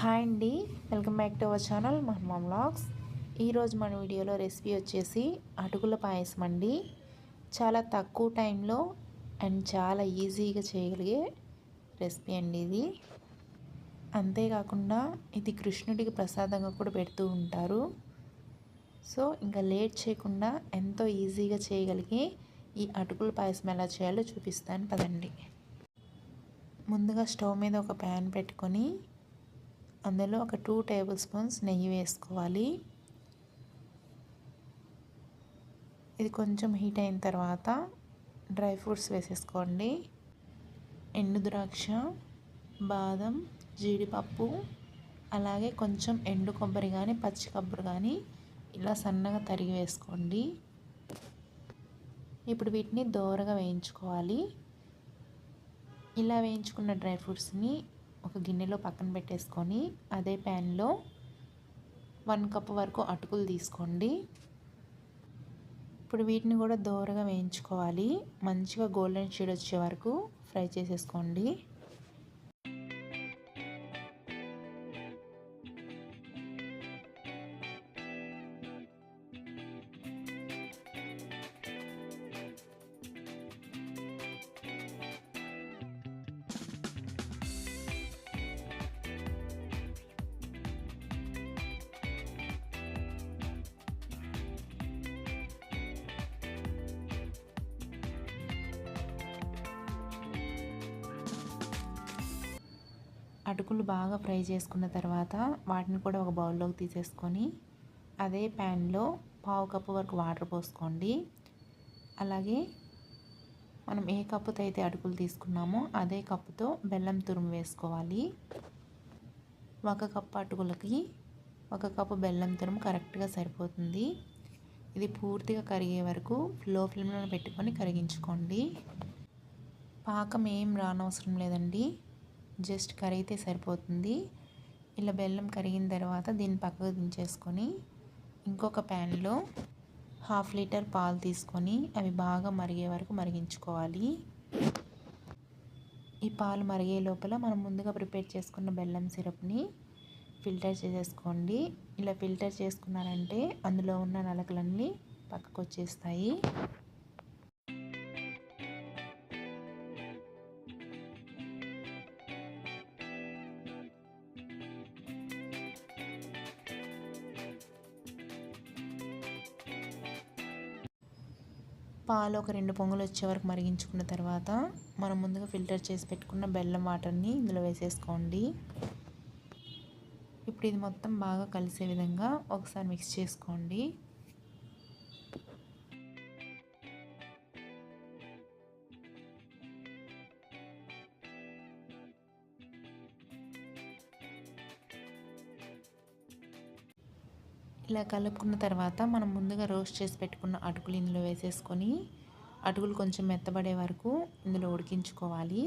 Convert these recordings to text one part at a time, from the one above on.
Hi అండి welcome back to our channel మహమ్మా vlogs. ఈరోజు మన వీడియోలో రెసిపీ వచ్చేసి అటుకుల పాయసం అండి. చాలా తక్కువ టైంలో అండ్ చాలా ఈజీగా చేయగలిగే రెసిపీ అండి ఇది. అంతేకాకుండా ఇది కృష్ణుడికి ప్రసాదంగా కూడా పెడుతూ ఉంటారు. సో ఇంకా లేట్ చేయకుండా ఎంతో ఈజీగా చేయగలిగే ఈ అటుకుల పాయసం ఎలా చేయాలో చూపిస్తాను పదండి. ముందుగా స్టవ్ మీద ఒక ప్యాన్ పెట్టుకొని అందులో ఒక టూ టేబుల్ స్పూన్స్ నెయ్యి వేసుకోవాలి. ఇది కొంచెం హీట్ అయిన తర్వాత డ్రై ఫ్రూట్స్ వేసేసుకోండి. ఎండు ద్రాక్ష బాదం జీడిపప్పు అలాగే కొంచెం ఎండు కొబ్బరి కానీ పచ్చి కొబ్బరి కానీ ఇలా సన్నగా తరిగి వేసుకోండి. ఇప్పుడు వీటిని దోరగా వేయించుకోవాలి. ఇలా వేయించుకున్న డ్రై ఫ్రూట్స్ని ఒక గిన్నెలో పక్కన పెట్టేసుకొని అదే ప్యాన్లో వన్ కప్ వరకు అటుకులు తీసుకోండి. ఇప్పుడు వీటిని కూడా దోరగా వేయించుకోవాలి. మంచిగా గోల్డెన్ షేడ్ వచ్చే వరకు ఫ్రై చేసేసుకోండి. అటుకులు బాగా ఫ్రై చేసుకున్న తర్వాత వాటిని కూడా ఒక బౌల్లోకి తీసేసుకొని అదే ప్యాన్లో పావు కప్పు వరకు వాటర్ పోసుకోండి. అలాగే మనం ఏ కప్పుతో అయితే అటుకులు తీసుకున్నామో అదే కప్పుతో బెల్లం తురుము వేసుకోవాలి. ఒక కప్పు అటుకులకి ఒక కప్పు బెల్లం తురుము కరెక్ట్గా సరిపోతుంది. ఇది పూర్తిగా కరిగే వరకు లో ఫ్లేమ్లో పెట్టుకొని కరిగించుకోండి. పాకం ఏం రానవసరం లేదండి. జస్ట్ కరిగితే సరిపోతుంది. ఇలా బెల్లం కరిగిన తర్వాత దీన్ని పక్కకు దించేసుకొని ఇంకొక ప్యాన్లో హాఫ్ లీటర్ పాలు తీసుకొని అవి బాగా మరిగే వరకు మరిగించుకోవాలి. ఈ పాలు మరిగే లోపల మనం ముందుగా ప్రిపేర్ చేసుకున్న బెల్లం సిరప్ని ఫిల్టర్ చేసేసుకోండి. ఇలా ఫిల్టర్ చేసుకున్నారంటే అందులో ఉన్న నలకలన్నీ పక్కకు వచ్చేస్తాయి పాలు ఒక రెండు పొంగులు వచ్చే వరకు మరిగించుకున్న తర్వాత మనం ముందుగా ఫిల్టర్ చేసి పెట్టుకున్న బెల్లం వాటర్ని ఇందులో వేసేసుకోండి. ఇప్పుడు ఇది మొత్తం బాగా కలిసే విధంగా ఒకసారి మిక్స్ చేసుకోండి. ఇలా కలుపుకున్న తర్వాత మనం ముందుగా రోస్ట్ చేసి పెట్టుకున్న అటుకులు ఇందులో వేసేసుకొని అటుకులు కొంచెం మెత్తబడే వరకు ఇందులో ఉడికించుకోవాలి.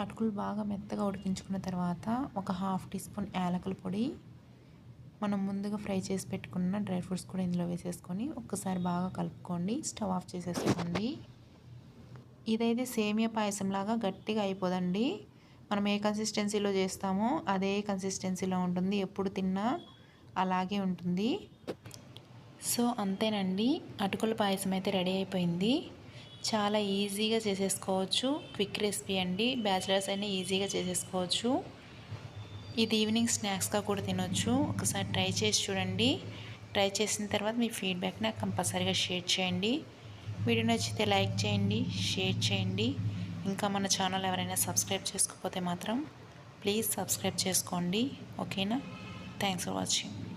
అటుకులు బాగా మెత్తగా ఉడికించుకున్న తర్వాత ఒక హాఫ్ టీ స్పూన్ యాలకుల పొడి మనం ముందుగా ఫ్రై చేసి పెట్టుకున్న డ్రై ఫ్రూట్స్ కూడా ఇందులో వేసేసుకొని ఒక్కసారి బాగా కలుపుకోండి. స్టవ్ ఆఫ్ చేసేసుకోండి. ఇదైతే సేమియా పాయసం లాగా గట్టిగా అయిపోదండి. మనం ఏ కన్సిస్టెన్సీలో చేస్తామో అదే కన్సిస్టెన్సీలో ఉంటుంది. ఎప్పుడు తిన్నా అలాగే ఉంటుంది. సో అంతేనండి. అటుకుల పాయసం అయితే రెడీ అయిపోయింది. చాలా ఈజీగా చేసేసుకోవచ్చు. క్విక్ రెసిపీ అండి. బ్యాచిలర్స్ అయినా ఈజీగా చేసేసుకోవచ్చు. ఇది ఈవినింగ్ స్నాక్స్గా కూడా తినొచ్చు. ఒకసారి ట్రై చేసి చూడండి. ట్రై చేసిన తర్వాత మీ ఫీడ్బ్యాక్ నాకు కంపల్సరీగా షేర్ చేయండి. వీడియో నచ్చితే లైక్ చేయండి షేర్ చేయండి. ఇంకా మన ఛానల్ ఎవరైనా సబ్స్క్రైబ్ చేసుకోకపోతే మాత్రం ప్లీజ్ సబ్స్క్రైబ్ చేసుకోండి. ఓకేనా? Thanks for watching.